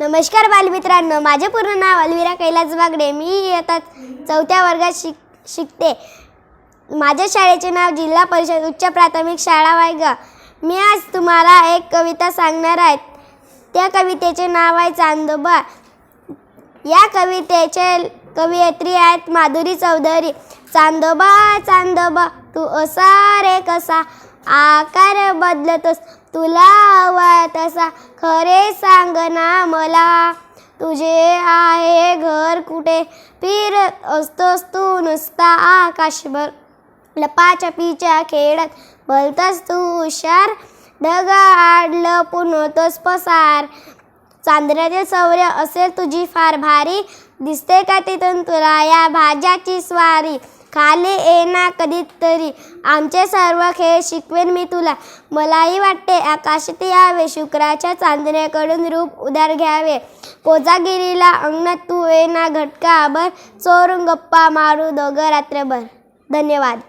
नमस्कार बालमित्रांनो माझे पूर्ण नाव अलविरा कैलास बागडे. मी आता चौथ्या वर्गात शिक शिकते. माझ्या शाळेचे नाव जिल्हा परिषद उच्च प्राथमिक शाळा वायगा. मी आज तुम्हाला एक कविता सांगणार आहे. त्या कवितेचे नाव आहे चांदोबा. या कवितेचे कवयित्री आहेत माधुरी चौधरी. चांदोबा चांदोबा तू असा रे कसा? आकार बदलतोस. तुला हवा तसा खरे सांग ना मला. तुझे आहे घर कुठे? फिरत असतोस तू नुसता आकाशभर. लपाछपीच्या खेळत भलतस तू हुशार. ढगा आडलं पुनवतोस पसार. चांदण्याचे सौर्य असेल तुझी फार भारी. दिसते का तिथून तुला या भाज्याची स्वारी? खाली ये ना कधीतरी. आमचे सर्व खेळ शिकवेन मी तुला. मलाही वाटते आकाशात यावे शुक्राच्या चांदण्याकडून रूप उधार घ्यावे. कोजागिरीला अंगणात तू येना घटका भर चोरून गप्पा मारू दोघं रात्रभर. धन्यवाद.